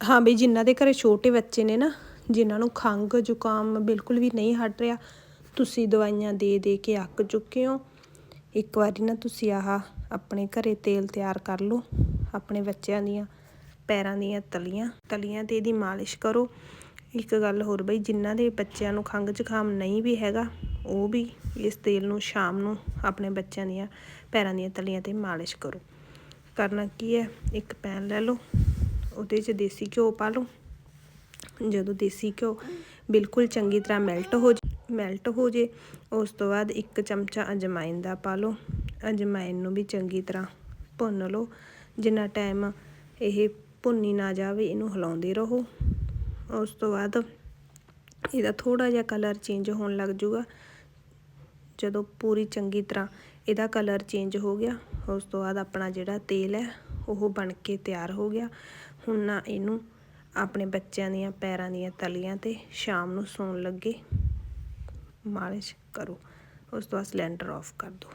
ਹਾਂ ਬਈ, ਜਿਨ੍ਹਾਂ ਦੇ ਘਰੇ ਛੋਟੇ ਬੱਚੇ ਨੇ ਨਾ, ਜਿਨ੍ਹਾਂ ਨੂੰ ਖੰਘ ਜ਼ੁਕਾਮ ਬਿਲਕੁਲ ਵੀ ਨਹੀਂ ਹਟ ਰਿਹਾ, ਤੁਸੀਂ ਦਵਾਈਆਂ ਦੇ ਦੇ ਕੇ ਅੱਕ ਚੁੱਕੇ ਹੋ। ਇੱਕ ਵਾਰੀ ਨਾ ਤੁਸੀਂ ਆਹ ਆਪਣੇ ਘਰੇ ਤੇਲ ਤਿਆਰ ਕਰ ਲਓ, ਆਪਣੇ ਬੱਚਿਆਂ ਦੀਆਂ ਪੈਰਾਂ ਦੀਆਂ ਤਲੀਆਂ ਤਲੀਆਂ ਤੇ ਇਹਦੀ ਮਾਲਿਸ਼ ਕਰੋ। ਇੱਕ ਗੱਲ ਹੋਰ ਬਈ, ਜਿਨ੍ਹਾਂ ਦੇ ਬੱਚਿਆਂ ਨੂੰ ਖੰਘ ਜ਼ੁਕਾਮ ਨਹੀਂ ਵੀ ਹੈਗਾ, ਉਹ ਵੀ ਇਸ ਤੇਲ ਨੂੰ ਸ਼ਾਮ ਨੂੰ ਆਪਣੇ ਬੱਚਿਆਂ ਦੀਆਂ ਪੈਰਾਂ ਦੀਆਂ ਤਲੀਆਂ ਤੇ ਮਾਲਿਸ਼ ਕਰੋ। ਕਰਨਾ ਕੀ ਹੈ? ਇੱਕ ਪੈਨ ਲੈ ਲਓ ਉਹਦੇ 'ਚ ਦੇਸੀ ਘਿਓ ਪਾ ਲਓ। ਜਦੋਂ ਦੇਸੀ ਘਿਓ ਬਿਲਕੁਲ ਚੰਗੀ ਤਰ੍ਹਾਂ ਮੈਲਟ ਹੋ ਮੈਲਟ ਹੋ ਜੇ, ਉਸ ਤੋਂ ਬਾਅਦ ਇੱਕ ਚਮਚਾ ਅਜਮਾਇਨ ਦਾ ਪਾ ਲਓ। ਅਜਮਾਇਨ ਨੂੰ ਵੀ ਚੰਗੀ ਤਰ੍ਹਾਂ ਭੁੰਨ ਲਓ। ਜਿੰਨਾ ਟਾਈਮ ਇਹ ਭੁੰਨੀ ਨਾ ਜਾਵੇ, ਇਹਨੂੰ ਹਿਲਾਉਂਦੇ ਰਹੋ। ਉਸ ਤੋਂ ਬਾਅਦ ਇਹਦਾ ਥੋੜਾ ਜਿਹਾ ਕਲਰ ਚੇਂਜ ਹੋਣ ਲੱਗ ਜਾਊਗਾ। ਜਦੋਂ ਪੂਰੀ ਚੰਗੀ ਤਰ੍ਹਾਂ ਇਹਦਾ ਕਲਰ ਚੇਂਜ ਹੋ ਗਿਆ, ਉਸ ਤੋਂ ਬਾਅਦ ਆਪਣਾ ਜਿਹੜਾ ਤੇਲ ਹੈ, ਉਹ ਬਣ ਕੇ ਤਿਆਰ ਹੋ ਗਿਆ। ਹੁਣ ਨਾ ਇਹਨੂੰ ਆਪਣੇ ਬੱਚਿਆਂ ਦੀਆਂ ਪੈਰਾਂ ਦੀਆਂ ਤਲੀਆਂ ਤੇ ਸ਼ਾਮ ਨੂੰ ਸੌਣ ਲੱਗੇ। ਮਾਲਿਸ਼ ਕਰੋ। ਉਸ ਤੋਂ ਬਾਅਦ ਸਿਲੰਡਰ ਆਫ ਕਰ ਦਿਓ।